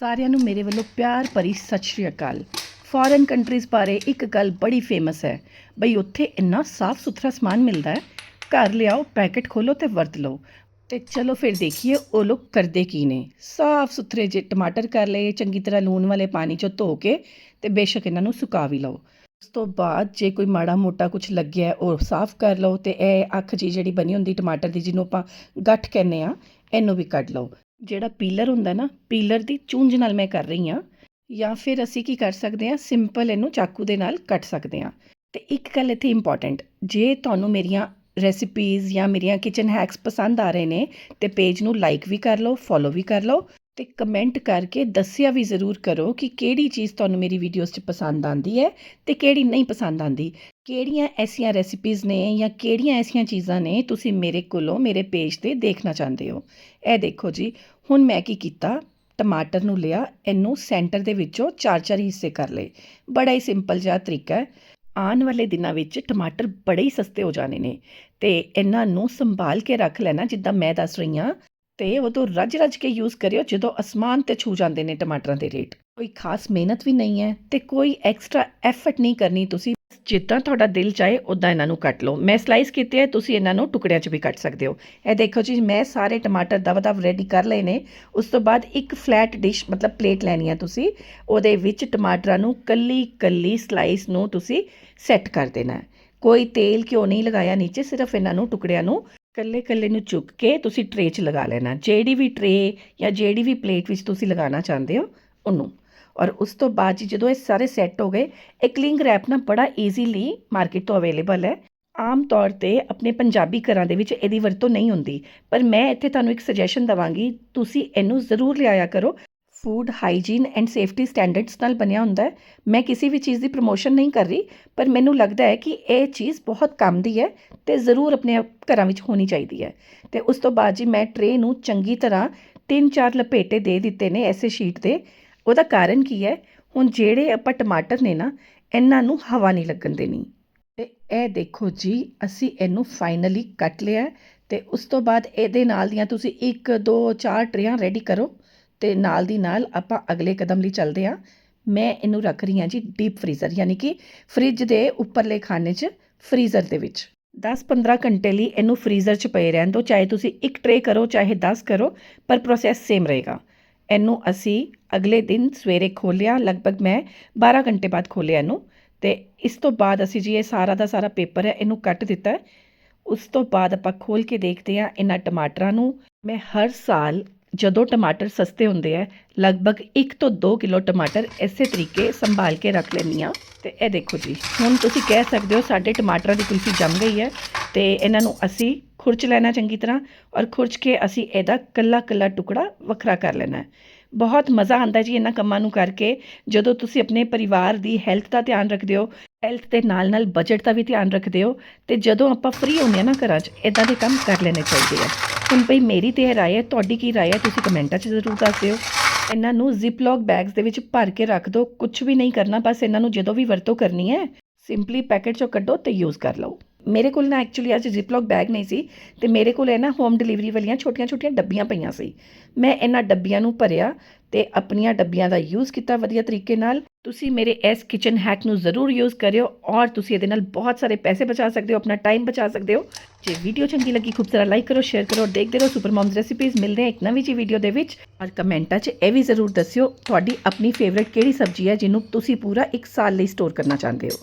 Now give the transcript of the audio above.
ਸਾਰਿਆਂ ਨੂੰ ਮੇਰੇ ਵੱਲੋਂ ਪਿਆਰ ਭਰੀ ਸਤਿ ਸ਼੍ਰੀ ਅਕਾਲ। ਫੋਰਨ ਕੰਟਰੀਜ਼ ਬਾਰੇ ਇੱਕ ਗੱਲ ਬੜੀ ਫੇਮਸ ਹੈ। ਬਈ ਉੱਥੇ ਇੰਨਾ ਸਾਫ਼ ਸੁਥਰਾ ਸਮਾਨ ਮਿਲਦਾ ਹੈ। ਘਰ ਲਿਆਓ, ਪੈਕੇਟ ਖੋਲੋ ਤੇ ਵਰਤ ਲਓ। ਤੇ ਚਲੋ ਫਿਰ ਦੇਖੀਏ ਉਹ ਲੋਕ ਕਰਦੇ ਕੀ ਨੇ। ਸਾਫ਼ ਸੁਥਰੇ ਜੇ ਟਮਾਟਰ ਕਰ ਲਏ, ਚੰਗੀ ਤਰ੍ਹਾਂ ਲੂਣ ਵਾਲੇ ਪਾਣੀ ਚੋਂ ਧੋ ਕੇ ਤੇ ਬੇਸ਼ੱਕ ਇਹਨਾਂ ਨੂੰ ਸੁਕਾ ਵੀ ਲਓ। ਉਸ ਤੋਂ ਬਾਅਦ ਜੇ ਕੋਈ ਮਾੜਾ ਮੋਟਾ ਕੁਝ ਲੱਗਿਆ ਉਹ ਸਾਫ਼ ਕਰ ਲਓ ਤੇ ਇਹ ਅੱਖ ਜੀ ਜਿਹੜੀ ਬਣੀ ਹੁੰਦੀ ਟਮਾਟਰ ਦੀ ਜਿਹਨੂੰ ਆਪਾਂ ਗੱਠ ਕਹਿੰਦੇ ਆ ਇਹਨੂੰ ਵੀ ਕੱਢ ਲਓ। ਜਿਹੜਾ ਪੀਲਰ ਹੁੰਦਾ ਨਾ, ਪੀਲਰ ਦੀ ਚੂੰਝ ਨਾਲ ਮੈਂ ਕਰ ਰਹੀ ਹਾਂ। ਜਾਂ ਫਿਰ ਅਸੀਂ ਕੀ ਕਰ ਸਕਦੇ ਹਾਂ, ਸਿੰਪਲ ਇਹਨੂੰ ਚਾਕੂ ਦੇ ਨਾਲ ਕੱਟ ਸਕਦੇ ਹਾਂ। ਤੇ ਇੱਕ ਗੱਲ ਇੱਥੇ ਇੰਪੋਰਟੈਂਟ ਜੇ ਤੁਹਾਨੂੰ ਮੇਰੀਆਂ ਰੈਸਿਪੀਜ਼ ਜਾਂ ਮੇਰੀਆਂ ਕਿਚਨ ਹੈਕਸ ਪਸੰਦ ਆ ਰਹੇ ਨੇ, ਤੇ ਪੇਜ ਨੂੰ ਲਾਈਕ ਵੀ ਕਰ ਲਓ ਫੋਲੋ ਵੀ ਕਰ ਲਓ, ਤੇ ਕਮੈਂਟ ਕਰਕੇ ਦੱਸਿਆ ਵੀ ਜ਼ਰੂਰ ਕਰੋ ਕਿ ਕਿਹੜੀ ਚੀਜ਼ ਤੁਹਾਨੂੰ ਮੇਰੀ ਵੀਡੀਓਜ਼ 'ਚ ਪਸੰਦ ਆਂਦੀ ਹੈ ਤੇ ਕਿਹੜੀ ਨਹੀਂ ਪਸੰਦ ਆਂਦੀ ਕਿਹੜੀਆਂ ਐਸੀਆਂ ਰੈਸਿਪੀਜ਼ ਨੇ ਜਾਂ ਕਿਹੜੀਆਂ ਐਸੀਆਂ ਚੀਜ਼ਾਂ ਨੇ ਤੁਸੀਂ ਮੇਰੇ ਕੋਲੋਂ, ਮੇਰੇ ਪੇਜ ਤੇ ਦੇਖਣਾ ਚਾਹੁੰਦੇ ਹੋ? ਇਹ ਦੇਖੋ ਜੀ, ਹੁਣ ਮੈਂ ਕੀ ਕੀਤਾ? ਟਮਾਟਰ ਨੂੰ ਲਿਆ, ਇਹਨੂੰ ਸੈਂਟਰ ਦੇ ਵਿੱਚੋਂ ਚਾਰ ਚਾਰ ਹਿੱਸੇ ਕਰ ਲਏ। ਬੜਾ ਹੀ ਸਿੰਪਲ ਜਿਹਾ ਤਰੀਕਾ ਹੈ। ਆਉਣ ਵਾਲੇ ਦਿਨਾਂ ਵਿੱਚ ਟਮਾਟਰ ਬੜੇ ਹੀ ਸਸਤੇ ਹੋ ਜਾਣੇ ਨੇ ਤੇ ਇਹਨਾਂ ਨੂੰ ਸੰਭਾਲ ਕੇ ਰੱਖ ਲੈਣਾ, ਜਿੱਦਾਂ ਮੈਂ ਦੱਸ ਰਹੀ ਹਾਂ ਤੇ ਉਦੋਂ ਰੱਜ ਰੱਜ ਕੇ ਯੂਜ਼ ਕਰਿਓ ਜਦੋਂ ਅਸਮਾਨ ਤੇ ਛੂ ਜਾਂਦੇ ਨੇ ਟਮਾਟਰਾਂ ਦੇ ਰੇਟ। ਕੋਈ ਖਾਸ ਮਿਹਨਤ ਵੀ ਨਹੀਂ ਹੈ ਤੇ ਕੋਈ ਐਕਸਟਰਾ ਐਫਰਟ ਨਹੀਂ ਕਰਨੀ ਤੁਸੀਂ। ਜਿੱਦਾਂ ਤੁਹਾਡਾ ਦਿਲ ਚਾਹੇ ਉੱਦਾਂ ਇਹਨਾਂ ਨੂੰ ਕੱਟ ਲਓ। ਮੈਂ ਸਲਾਈਸ ਕੀਤੇ ਹੈ ਤੁਸੀਂ ਇਹਨਾਂ ਨੂੰ ਟੁਕੜਿਆਂ 'ਚ ਵੀ ਕੱਟ ਸਕਦੇ ਹੋ। ਇਹ ਦੇਖੋ ਜੀ, ਮੈਂ ਸਾਰੇ ਟਮਾਟਰ ਦਵਾ ਦਵ ਰੈਡੀ ਕਰ ਲਏ ਨੇ। ਉਸ ਤੋਂ ਬਾਅਦ ਇੱਕ ਫਲੈਟ ਡਿਸ਼ ਮਤਲਬ ਪਲੇਟ ਲੈਣੀ ਹੈ ਤੁਸੀਂ। ਉਹਦੇ ਵਿੱਚ ਟਮਾਟਰਾਂ ਨੂੰ ਕੱਲੀ ਕੱਲੀ ਸਲਾਈਸ ਨੂੰ ਤੁਸੀਂ ਸੈੱਟ ਕਰ ਦੇਣਾ ਕੋਈ ਤੇਲ ਘਿਓ ਨਹੀਂ ਲਗਾਇਆ ਨੀਚੇ, ਸਿਰਫ ਇਹਨਾਂ ਨੂੰ ਟੁਕੜਿਆਂ ਨੂੰ ਕੱਲੇ ਕੱਲੇ ਨੂੰ ਚੁੱਕ ਕੇ ਤੁਸੀਂ ਟਰੇ 'ਚ ਲਗਾ ਲੈਣਾ। ਜਿਹੜੀ ਵੀ ਟਰੇ ਜਾਂ ਜਿਹੜੀ ਵੀ ਪਲੇਟ ਵਿੱਚ ਤੁਸੀਂ ਲਗਾਉਣਾ ਚਾਹੁੰਦੇ ਹੋ, ਉਹਨੂੰ। ਔਰ ਉਸ ਤੋਂ ਬਾਅਦ ਜੀ ਜਦੋਂ ਇਹ ਸਾਰੇ ਸੈੱਟ ਹੋ ਗਏ ਇਹ ਕਲਿੰਗ ਰੈਪ ਨਾ ਬੜਾ ਈਜ਼ੀਲੀ ਮਾਰਕੀਟ ਤੋਂ ਅਵੇਲੇਬਲ ਹੈ। ਆਮ ਤੌਰ ਤੇ ਆਪਣੇ ਪੰਜਾਬੀ ਘਰਾਂ ਦੇ ਵਿੱਚ ਇਹਦੀ ਵਰਤੋਂ ਨਹੀਂ ਹੁੰਦੀ, ਪਰ ਮੈਂ ਇੱਥੇ ਤੁਹਾਨੂੰ ਇੱਕ ਸੁਜੈਸ਼ਨ ਦਵਾਂਗੀ, ਤੁਸੀਂ ਇਹਨੂੰ ਜ਼ਰੂਰ ਲਿਆਇਆ ਕਰੋ। Food hygiene and safety standards ਨਾਲ ਬਣਿਆ ਹੁੰਦਾ ਹੈ। ਮੈਂ ਕਿਸੇ ਵੀ ਚੀਜ਼ ਦੀ ਪ੍ਰਮੋਸ਼ਨ ਨਹੀਂ ਕਰ ਰਹੀ, ਪਰ ਮੈਨੂੰ ਲੱਗਦਾ ਹੈ ਕਿ ਇਹ ਚੀਜ਼ ਬਹੁਤ ਕੰਮ ਦੀ ਹੈ ਤੇ ਜ਼ਰੂਰ ਆਪਣੇ ਘਰਾਂ ਵਿੱਚ ਹੋਣੀ ਚਾਹੀਦੀ ਹੈ। ਤੇ ਉਸ ਤੋਂ ਬਾਅਦ ਜੀ ਮੈਂ ਟਰੇ ਨੂੰ ਚੰਗੀ ਤਰ੍ਹਾਂ ਤਿੰਨ ਚਾਰ ਲਪੇਟੇ ਦੇ ਦਿੱਤੇ ਨੇ ਐਸੇ ਸ਼ੀਟ ਦੇ ਉਹਦਾ ਕਾਰਨ ਕੀ ਹੈ? ਹੁਣ ਜਿਹੜੇ ਆਪਾਂ ਟਮਾਟਰ ਨੇ ਨਾ, ਇਹਨਾਂ ਨੂੰ ਹਵਾ ਨਹੀਂ ਲੱਗਣ ਦੇਣੀ। ਤੇ ਇਹ ਦੇਖੋ ਜੀ, ਅਸੀਂ ਇਹਨੂੰ ਫਾਈਨਲੀ ਕੱਟ ਲਿਆ ਹੈ ਤੇ ਉਸ ਤੋਂ ਬਾਅਦ ਇਹਦੇ ਨਾਲ ਦੀਆਂ ਤੁਸੀਂ 1 2 4 ਟਰੇਆਂ ਰੈਡੀ ਕਰੋ ਤੇ ਨਾਲ ਦੀ ਨਾਲ ਆਪਾਂ ਅਗਲੇ ਕਦਮ ਲਈ ਚੱਲਦੇ ਹਾਂ। ਮੈਂ ਇਹਨੂੰ ਰੱਖ ਰਹੀ ਹਾਂ ਜੀ ਡੀਪ ਫਰੀਜ਼ਰ ਯਾਨੀ ਕਿ ਫ੍ਰਿਜ ਦੇ ਉੱਪਰਲੇ ਖਾਨੇ 'ਚ ਫਰੀਜ਼ਰ ਦੇ ਵਿੱਚ। 10-15 ਘੰਟੇ ਲਈ ਇਹਨੂੰ ਫਰੀਜ਼ਰ 'ਚ ਪਏ ਰਹਿਣ ਦਿਓ, ਚਾਹੇ ਤੁਸੀਂ ਇੱਕ ਟਰੇ ਕਰੋ, ਚਾਹੇ 10 ਕਰੋ, ਪਰ ਪ੍ਰੋਸੈਸ ਸੇਮ ਰਹੇਗਾ। ਇਹਨੂੰ ਅਸੀਂ ਅਗਲੇ ਦਿਨ ਸਵੇਰੇ ਖੋਲ੍ਹਿਆ ਲਗਭਗ ਮੈਂ 12 ਘੰਟੇ ਬਾਅਦ ਖੋਲ੍ਹਿਆ ਇਹਨੂੰ ਅਤੇ ਇਸ ਤੋਂ ਬਾਅਦ ਅਸੀਂ ਜੀ ਇਹ ਸਾਰਾ ਦਾ ਸਾਰਾ ਪੇਪਰ ਹੈ, ਇਹਨੂੰ ਕੱਟ ਦਿੱਤਾ। ਉਸ ਤੋਂ ਬਾਅਦ ਆਪਾਂ ਖੋਲ੍ਹ ਕੇ ਦੇਖਦੇ ਹਾਂ ਇਹਨਾਂ ਟਮਾਟਰਾਂ ਨੂੰ। ਮੈਂ ਹਰ ਸਾਲ ਜਦੋਂ ਟਮਾਟਰ ਸਸਤੇ ਹੁੰਦੇ ਆ, ਲਗਭਗ 1 ਤੋਂ 2 ਕਿਲੋ ਟਮਾਟਰ ਇਸੇ ਤਰੀਕੇ ਸੰਭਾਲ ਕੇ ਰੱਖ ਲੈਂਦੀ ਹਾਂ ਤੇ ਇਹ ਦੇਖੋ ਜੀ, ਹੁਣ ਤੁਸੀਂ ਕਹਿ ਸਕਦੇ ਹੋ ਸਾਡੇ ਟਮਾਟਰਾਂ ਦੀ ਕੁਲਫੀ ਜੰਮ ਗਈ ਹੈ ਤੇ ਇਹਨਾਂ ਨੂੰ ਅਸੀਂ ਖੁਰਚ ਲੈਣਾ ਚੰਗੀ ਤਰ੍ਹਾਂ ਔਰ ਖੁਰਚ ਕੇ ਅਸੀਂ ਇਹਦਾ ਕੱਲਾ ਕੱਲਾ ਟੁਕੜਾ ਵੱਖਰਾ ਕਰ ਲੈਣਾ ਬਹੁਤ ਮਜ਼ਾ ਆਉਂਦਾ ਜੀ ਇਹਨਾਂ ਕੰਮਾਂ ਨੂੰ ਕਰਕੇ। ਜਦੋਂ ਤੁਸੀਂ ਆਪਣੇ ਪਰਿਵਾਰ ਦੀ ਹੈਲਥ ਦਾ ਧਿਆਨ ਰੱਖਦੇ ਹੋ ਹੈਲਥ ਦੇ ਨਾਲ ਨਾਲ ਬਜਟ ਦਾ ਵੀ ਧਿਆਨ ਰੱਖਦੇ ਹੋ ਤੇ ਜਦੋਂ ਆਪਾਂ ਫ੍ਰੀ ਹੁੰਦੇ ਆ ਨਾ ਘਰਾਂ 'ਚ ਇਦਾਂ ਦੇ ਕੰਮ ਕਰ ਲੈਣੇ ਚਾਹੀਦੇ ਆ। ਹੁਣ ਭਈ ਮੇਰੀ ਤੇ ਇਹ ਰਾਏ ਹੈ, ਤੁਹਾਡੀ ਕੀ ਰਾਏ ਹੈ ਤੁਸੀਂ ਕਮੈਂਟਾਂ 'ਚ ਜ਼ਰੂਰ ਦੱਸ ਦਿਓ। ਇਹਨਾਂ ਨੂੰ ਜ਼ਿਪਲੌਕ ਬੈਗਸ ਦੇ ਵਿੱਚ ਭਰ ਕੇ ਰੱਖ ਦਿਓ ਕੁਝ ਵੀ ਨਹੀਂ ਕਰਨਾ, ਬਸ ਇਹਨਾਂ ਨੂੰ ਜਦੋਂ ਵੀ ਵਰਤੋਂ ਕਰਨੀ ਹੈ ਸਿੰਪਲੀ ਪੈਕੇਟ 'ਚੋਂ ਕੱਢੋ ਤੇ ਯੂਜ਼ ਕਰ ਲਓ। ਮੇਰੇ ਕੋਲ ਨਾ ਐਕਚੁਅਲੀ ਅੱਜ ਜ਼ਿਪਲੌਕ ਬੈਗ ਨਹੀਂ ਸੀ ਤੇ ਮੇਰੇ ਕੋਲ ਇਹ ਨਾ ਹੋਮ ਡਿਲੀਵਰੀ ਵਾਲੀਆਂ ਛੋਟੀਆਂ-ਛੋਟੀਆਂ ਡੱਬੀਆਂ ਪਈਆਂ ਸੀ। ਮੈਂ ਇਹਨਾਂ ਡੱਬੀਆਂ ਨੂੰ ਭਰਿਆ ਤੇ ਆਪਣੀਆਂ ਡੱਬੀਆਂ ਦਾ ਯੂਜ਼ ਕੀਤਾ ਵਧੀਆ ਤਰੀਕੇ ਨਾਲ। ਤੁਸੀਂ ਮੇਰੇ ਇਸ ਕਿਚਨ ਹੈਕ ਨੂੰ ਜ਼ਰੂਰ ਯੂਜ਼ ਕਰਿਓ ਔਰ ਤੁਸੀਂ ਇਹਦੇ ਨਾਲ ਬਹੁਤ ਸਾਰੇ ਪੈਸੇ ਬਚਾ ਸਕਦੇ ਹੋ, ਆਪਣਾ ਟਾਈਮ ਬਚਾ ਸਕਦੇ ਹੋ। ਜੇ ਵੀਡੀਓ ਚੰਗੀ ਲੱਗੀ, ਖੂਬ ਸਾਰਾ ਲਾਈਕ ਕਰੋ ਸ਼ੇਅਰ ਕਰੋ ਔਰ ਦੇਖਦੇ ਰਹੋ ਸੁਪਰ ਮੌਮਸ ਰੈਸਿਪੀਜ਼ ਮਿਲਦੇ ਆ ਇੱਕ ਨਵੀਂ ਜੀ ਵੀਡੀਓ ਦੇ ਵਿੱਚ। ਔਰ ਕਮੈਂਟਾਂ 'ਚ ਇਹ ਵੀ ਜ਼ਰੂਰ ਦੱਸਿਓ, ਤੁਹਾਡੀ ਆਪਣੀ ਫੇਵਰਿਟ ਕਿਹੜੀ ਸਬਜ਼ੀ ਹੈ, ਜਿਹਨੂੰ ਤੁਸੀਂ ਪੂਰਾ ਇੱਕ ਸਾਲ ਲਈ ਸਟੋਰ ਕਰਨਾ ਚਾਹੁੰਦੇ ਹੋ।